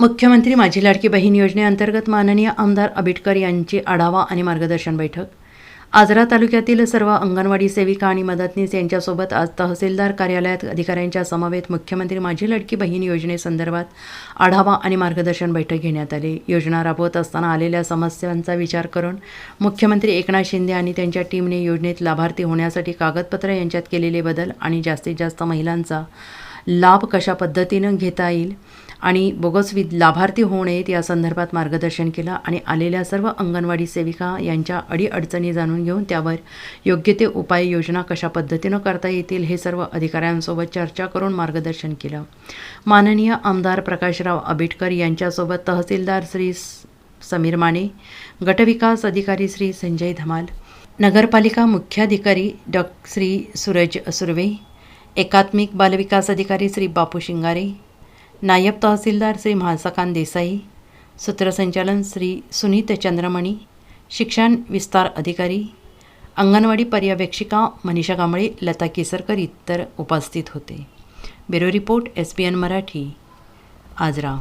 मुख्यमंत्री माझी लाडकी बहीण योजनेअंतर्गत माननीय आमदार आबिटकर यांची आढावा आणि मार्गदर्शन बैठक. आजरा तालुक्यातील सर्व अंगणवाडी सेविका आणि मदतनीस यांच्यासोबत आज तहसीलदार कार्यालयात अधिकाऱ्यांच्या समवेत मुख्यमंत्री माझी लाडकी बहीण योजनेसंदर्भात आढावा आणि मार्गदर्शन बैठक घेण्यात आली. योजना राबवत असताना आलेल्या समस्यांचा विचार करून मुख्यमंत्री एकनाथ शिंदे आणि त्यांच्या टीमने योजनेत लाभार्थी होण्यासाठी कागदपत्र यांच्यात केलेले बदल आणि जास्तीत जास्त महिलांचा लाभ कशा पद्धतीनं घेता येईल आणि बोगस वि लाभार्थी होऊ नयेत या संदर्भात मार्गदर्शन केलं आणि आलेल्या सर्व अंगणवाडी सेविका यांच्या अडीअडचणी जाणून घेऊन त्यावर योग्य ते उपाययोजना कशा पद्धतीनं करता येतील हे सर्व अधिकाऱ्यांसोबत चर्चा करून मार्गदर्शन केलं. माननीय आमदार प्रकाशराव आबिटकर यांच्यासोबत तहसीलदार श्री समीर माने गटविकास अधिकारी श्री संजय धमाल नगरपालिका मुख्याधिकारी डॉ श्री सूरज सुर्वे एकात्मिक बालविकास अधिकारी श्री बापू शिंगारे नायब तहसीलदार श्री म्हाळसाकांत देसाई सूत्रसंचालन श्री सुनीत चंद्रमणी शिक्षण विस्तार अधिकारी अंगणवाडी पर्यवेक्षिका मनीषा कांबळे लता केसरकर इतर उपस्थित होते. Bureau report S P N Marathi Ajara.